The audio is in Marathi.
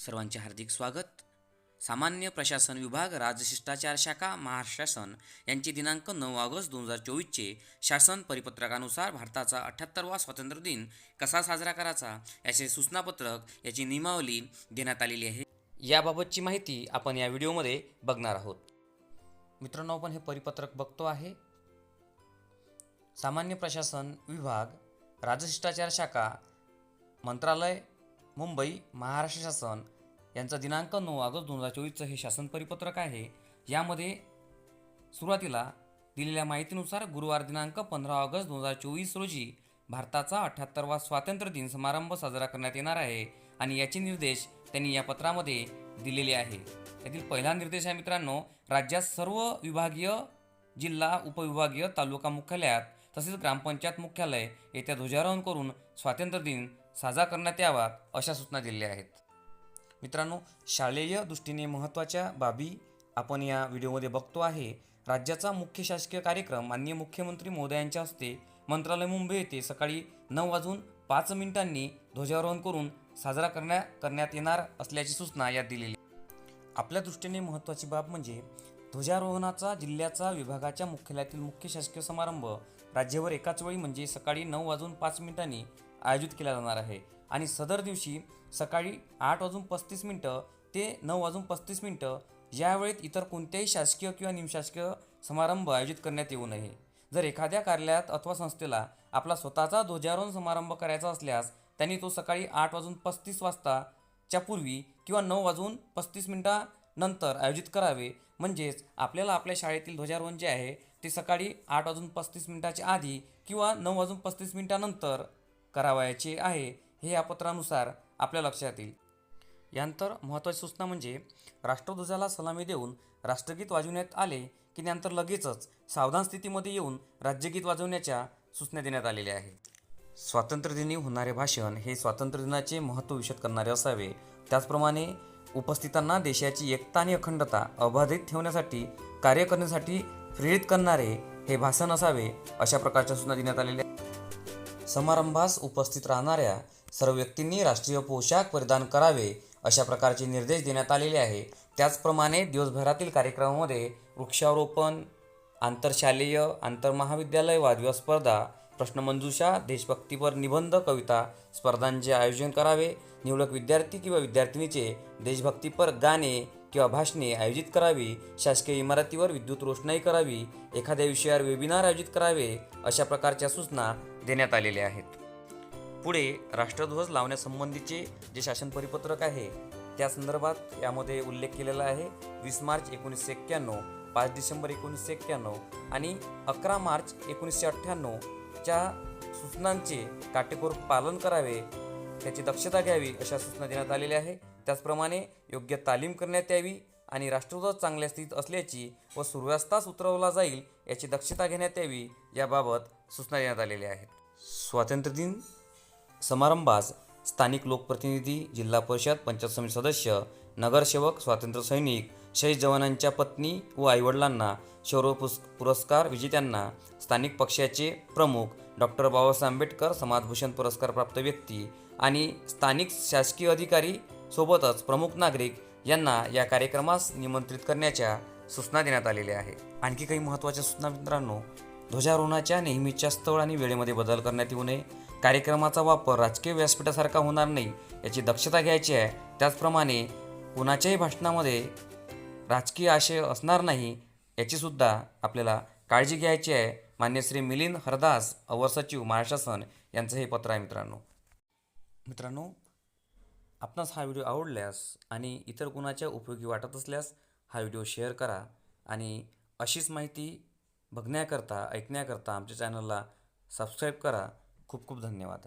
सर्वांचे हार्दिक स्वागत. सामान्य प्रशासन विभाग राजशिष्टाचार शाखा महाराष्ट्र शासन यांचे दिनांक नऊ ऑगस्ट दोन हजार चोवीसचे शासन परिपत्रकानुसार भारताचा अठ्ठ्याहत्तरवा स्वातंत्र्य दिन कसा साजरा करायचा याचे सूचनापत्रक याची नियमावली देण्यात आलेली आहे. याबाबतची माहिती आपण या व्हिडिओमध्ये बघणार आहोत. मित्रांनो आपण हे परिपत्रक बघतो आहे. सामान्य प्रशासन विभाग राजशिष्टाचार शाखा मंत्रालय मुंबई महाराष्ट्र शासन यांचा दिनांक नऊ ऑगस्ट दोन हजार चोवीसचं हे शासन परिपत्रक आहे. यामध्ये सुरुवातीला दिलेल्या माहितीनुसार गुरुवार दिनांक पंधरा ऑगस्ट दोन हजार चोवीस रोजी भारताचा अठ्ठ्याहत्तरवा स्वातंत्र्य दिन समारंभ साजरा करण्यात येणार आहे आणि याचे निर्देश त्यांनी या पत्रामध्ये दिलेले आहे. यातील पहिला निर्देश आहे मित्रांनो राज्यात सर्व विभागीय जिल्हा उपविभागीय तालुका मुख्यालयात तसेच ग्रामपंचायत मुख्यालय येत्या ध्वजारोहण करून स्वातंत्र्य दिन साजरा करण्यात यावा अशा सूचना दिलेल्या आहेत. मित्रांनो शालेय दृष्टीने महत्त्वाच्या बाबी आपण या व्हिडिओमध्ये बघतो आहे. राज्याचा मुख्य शासकीय कार्यक्रम माननीय मुख्यमंत्री महोदयांच्या हस्ते मंत्रालय मुंबई येथे सकाळी नऊ वाजून पाच मिनिटांनी ध्वजारोहण करून साजरा करण्या करण्यात येणार असल्याची सूचना यात दिलेली आपल्या दृष्टीने महत्त्वाची बाब म्हणजे ध्वजारोहणाचा जिल्ह्याचा विभागाच्या मुख्यालयातील मुख्य शासकीय समारंभ राज्यभर एकाच वेळी म्हणजे सकाळी नऊ वाजून पाच मिनिटांनी आयोजित केला जाणार आहे. आणि सदर दिवशी सकाळी आठ वाजून पस्तीस मिनटं ते नऊ वाजून पस्तीस मिनटं या वेळेत इतर कोणत्याही शासकीय किंवा निमशासकीय समारंभ आयोजित करण्यात येऊ नये. जर एखाद्या कार्यालयात अथवा संस्थेला आपला स्वतःचा ध्वजारोहण समारंभ करायचा असल्यास त्यांनी तो सकाळी आठ वाजून पस्तीस वाजताच्या पूर्वी किंवा नऊ वाजून पस्तीस मिनटानंतर आयोजित करावे. म्हणजेच आपल्याला आपल्या शाळेतील ध्वजारोहण जे आहे ते सकाळी आठ वाजून पस्तीस मिनटाच्या आधी किंवा नऊ वाजून पस्तीस मिनटानंतर करावयाचे आहे हे या पत्रानुसार आपल्या लक्षात येईल यानंतर महत्त्वाची सूचना म्हणजे राष्ट्रध्वजाला सलामी देऊन राष्ट्रगीत वाजवण्यात आले की त्यानंतर लगेचच सावधान स्थितीमध्ये येऊन राज्यगीत वाजवण्याच्या सूचना देण्यात आलेल्या आहेत स्वातंत्र्यदिनी होणारे भाषण हे स्वातंत्र्यदिनाचे महत्त्व विशद करणारे असावे त्याचप्रमाणे उपस्थितांना देशाची एकता आणि अखंडता अबाधित ठेवण्यासाठी कार्य करण्यासाठी प्रेरित करणारे हे भाषण असावे अशा प्रकारच्या सूचना देण्यात आलेल्या आहेत. समारंभास उपस्थित राहणाऱ्या सर्व व्यक्तींनी राष्ट्रीय पोशाख परिधान करावे अशा प्रकारचे निर्देश देण्यात आलेले आहे. त्याचप्रमाणे दिवसभरातील कार्यक्रमामध्ये वृक्षारोपण आंतरशालेय आंतरमहाविद्यालय वादविवाद स्पर्धा प्रश्नमंजुषा देशभक्तीपर निबंध कविता स्पर्धांचे आयोजन करावे. निवडक विद्यार्थी किंवा विद्यार्थिनीचे देशभक्तीपर गाणे किंवा भाषणे आयोजित करावी. शासकीय इमारतीवर विद्युत रोषणाई करावी. एखाद्या विषयावर वेबिनार आयोजित करावे अशा प्रकारच्या सूचना देण्यात आलेले आहेत. पुढे राष्ट्रध्वज लावण्यासंबंधीचे जे शासन परिपत्रक आहे त्या संदर्भात यामध्ये उल्लेख केलेला आहे वीस मार्च एकोणीसशे एक्क्याण्णव पाच डिसेंबर एकोणीसशे एक्क्याण्णव आणि अकरा मार्च एकोणीसशे अठ्ठ्याण्णवच्या सूचनांचे काटेकोर पालन करावे त्याची दक्षता घ्यावी अशा सूचना देण्यात आलेल्या आहे. त्याचप्रमाणे योग्य तालीम करण्यात यावी आणि राष्ट्रध्वज चांगल्या स्थितीत असल्याची व सुव्यवस्थाच उतरवला जाईल याची दक्षता घेण्यात यावी याबाबत सूचना देण्यात आलेल्या आहेत स्वातंत्र्य दिन समारंभास स्थानिक लोकप्रतिनिधी जिल्हा परिषद पंचायत समिती सदस्य नगरसेवक स्वातंत्र्य सैनिक शहीद जवानांच्या पत्नी व आईवडिलांना शौर्य पुस पुरस्कार विजेत्यांना स्थानिक पक्षाचे प्रमुख डॉक्टर बाबासाहेब आंबेडकर समाजभूषण पुरस्कार प्राप्त व्यक्ती आणि स्थानिक शासकीय अधिकारी सोबतच प्रमुख नागरिक यांना या कार्यक्रमास निमंत्रित करण्याच्या सूचना देण्यात आलेल्या आहे आणखी काही महत्त्वाच्या सूचना मित्रांनो ध्वजारोहणाच्या नेहमीच्या स्थळ आणि वेळेमध्ये बदल करण्यात येऊ नये. कार्यक्रमाचा वापर राजकीय व्यासपीठासारखा होणार नाही याची दक्षता घ्यायची आहे. त्याचप्रमाणे कुणाच्याही भाषणामध्ये राजकीय आशय असणार नाही याचीसुद्धा आपल्याला काळजी घ्यायची आहे. मान्य श्री मिलिंद हरदास अवर सचिव महाराष्ट्र शासन यांचं हे पत्र आहे मित्रांनो. मित्रांनो आपणास हा व्हिडिओ आवडल्यास आणि इतर कुणाच्या उपयोगी वाटत असल्यास हा व्हिडिओ शेअर करा आणि अशीच माहिती बघण्याकरता ऐकण्याकरता आमच्या चॅनलला सबस्क्राईब करा. खूप खूप धन्यवाद.